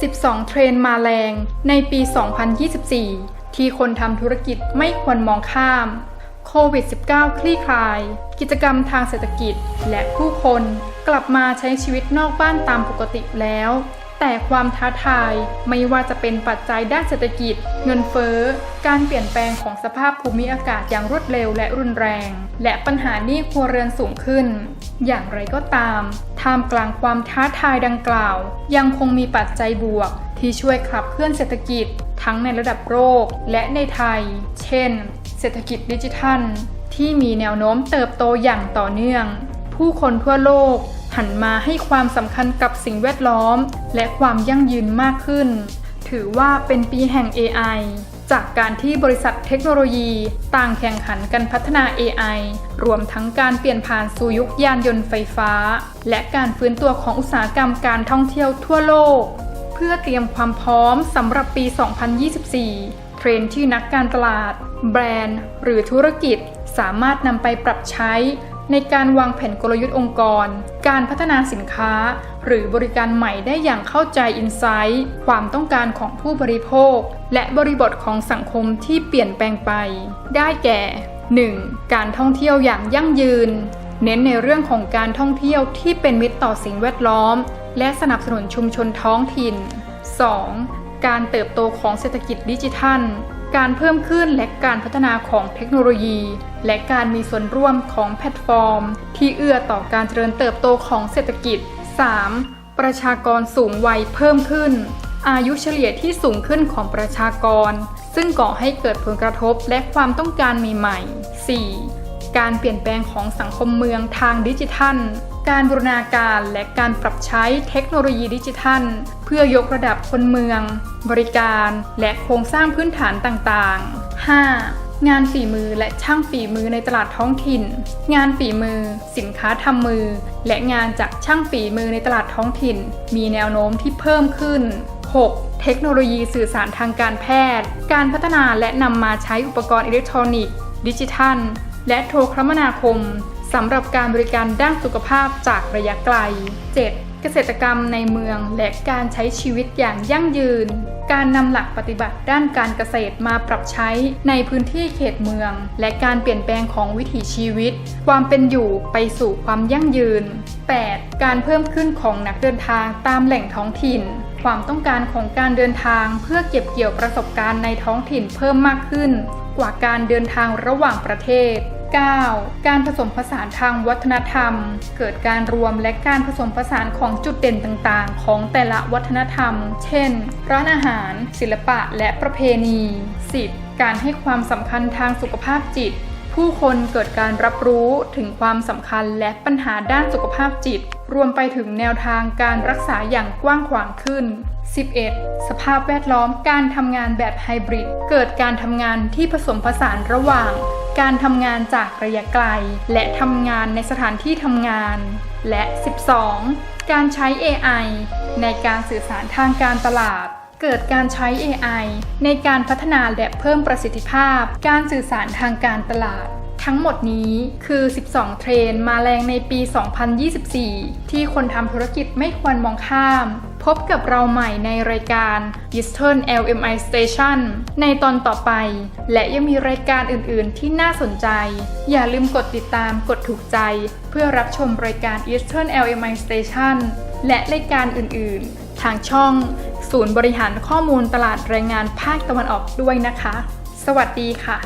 12 เทรนมาแรงในปี 2024 ที่คนทำธุรกิจไม่ควรมองข้ามโควิด -19 คลี่คลาย กิจกรรมทางเศรษฐกิจและผู้คนกลับมาใช้ชีวิตนอกบ้านตามปกติแล้ว แต่ความท้าทายไม่ว่าจะเป็นปัจจัยด้านเศรษฐกิจ เงินเฟ้อ การเปลี่ยนแปลงของสภาพภูมิอากาศอย่างรวดเร็วและรุนแรง และปัญหาหนี้ครัวเรือนสูงขึ้น อย่างไรก็ตาม ท่ามกลางความท้าทายดังกล่าว ยังคงมีปัจจัยบวก ที่ช่วยขับเคลื่อนเศรษฐกิจ ทั้งในระดับโลกและในไทย เช่น เศรษฐกิจดิจิทัล ที่มีแนวโน้มเติบโตอย่างต่อเนื่อง ผู้คนทั่วโลก หันมาให้ความสำคัญกับสิ่งแวดล้อม และความยั่งยืนมากขึ้น ถือว่าเป็นปีแห่ง AI จากการที่บริษัทเทคโนโลยี ต่างแข่งขันกันพัฒนา AI รวมทั้งการเปลี่ยนผ่านสู่ยุคยานยนต์ไฟฟ้า และการฟื้นตัวของอุตสาหกรรมการท่องเที่ยวทั่วโลก เพื่อเตรียมความพร้อมสำหรับปี 2024 เทรนที่นักการตลาด แบรนด์ หรือธุรกิจสามารถนำไปปรับใช้ ในการวางแผนกลยุทธ์องค์กร การพัฒนาสินค้า หรือบริการใหม่ได้อย่างเข้าใจอินไซต์ความต้องการของผู้บริโภค และบริบทของสังคมที่เปลี่ยนแปลงไป ได้แก่ 1. การท่องเที่ยวอย่างยั่งยืน เน้นในเรื่องของการท่องเที่ยวที่เป็นมิตรต่อสิ่งแวดล้อม และสนับสนุนชุมชนท้องถิ่น 2. การเติบโตของเศรษฐกิจดิจิทัล การเพิ่มขึ้นและการพัฒนาของเทคโนโลยี และการมีส่วนร่วมของแพลตฟอร์ม ที่เอื้อต่อการเจริญเติบโตของเศรษฐกิจ 3. ประชากรสูงวัยเพิ่มขึ้น อายุเฉลี่ยที่สูงขึ้นของประชากร ซึ่งก่อให้เกิดผลกระทบและความต้องการใหม่ๆ 4. การเปลี่ยนแปลงของสังคมเมืองทางดิจิทัล การบูรณาการและการปรับใช้เทคโนโลยีดิจิทัล เพื่อยกระดับคนเมือง บริการ และโครงสร้างพื้นฐานต่างๆ 5. งานฝีมือและช่างฝีมือในตลาดท้องถิ่น งานฝีมือ สินค้าทำมือ และงานจากช่างฝีมือในตลาดท้องถิ่น มีแนวโน้มที่เพิ่มขึ้น 6. เทคโนโลยีสื่อสารทางการแพทย์ การพัฒนาและนำมาใช้อุปกรณ์อิเล็กทรอนิกส์ ดิจิทัล และโทรคมนาคม สำหรับการบริการด้านสุขภาพจากระยะไกล 7. เกษตรกรรมในเมืองและการใช้ชีวิตอย่างยั่งยืน การนำหลักปฏิบัติด้านการเกษตรมาปรับใช้ในพื้นที่เขตเมือง และการเปลี่ยนแปลงของวิถีชีวิต ความเป็นอยู่ไปสู่ความยั่งยืน 8. การเพิ่มขึ้นของนักเดินทางตามแหล่งท้องถิ่นความต้องการของการเดินทางเพื่อเก็บเกี่ยวประสบการณ์ในท้องถิ่นเพิ่มมากขึ้น กว่าการเดินทางระหว่างประเทศ 9. การผสมผสานทางวัฒนธรรม เกิดการรวมและการผสมผสานของจุดเด่นต่างๆ ของแต่ละวัฒนธรรม เช่น ร้านอาหาร ศิลปะและประเพณี 10. การให้ความสำคัญทางสุขภาพจิต ผู้คนเกิดการรับรู้ถึงความสำคัญและปัญหาด้านสุขภาพจิต รวมไปถึงแนวทางการรักษาอย่างกว้างขวางขึ้น 11. สภาพแวดล้อมการทำงานแบบไฮบริด เกิดการทำงานที่ผสมผสานระหว่าง การทำงานจากระยะไกล และทำงานในสถานที่ทำงาน และ 12. การใช้ AI ในการสื่อสารทางการตลาด เกิดการใช้ AI ในการพัฒนาและเพิ่มประสิทธิภาพ การสื่อสารทางการตลาด ทั้งหมดนี้คือ 12 เทรนมาแรงในปี 2024 ที่คนทำธุรกิจไม่ควรมองข้าม พบกับเราใหม่ในรายการ Eastern LMI Station ในตอนต่อไป และยังมีรายการอื่น ๆ ที่น่าสนใจ อย่าลืมกดติดตามกดถูกใจ เพื่อรับชมรายการ Eastern LMI Station และรายการอื่น ๆ ทางช่อง ศูนย์บริหารข้อมูลตลาดแรงงานภาคตะวันออกด้วยนะคะ สวัสดีค่ะ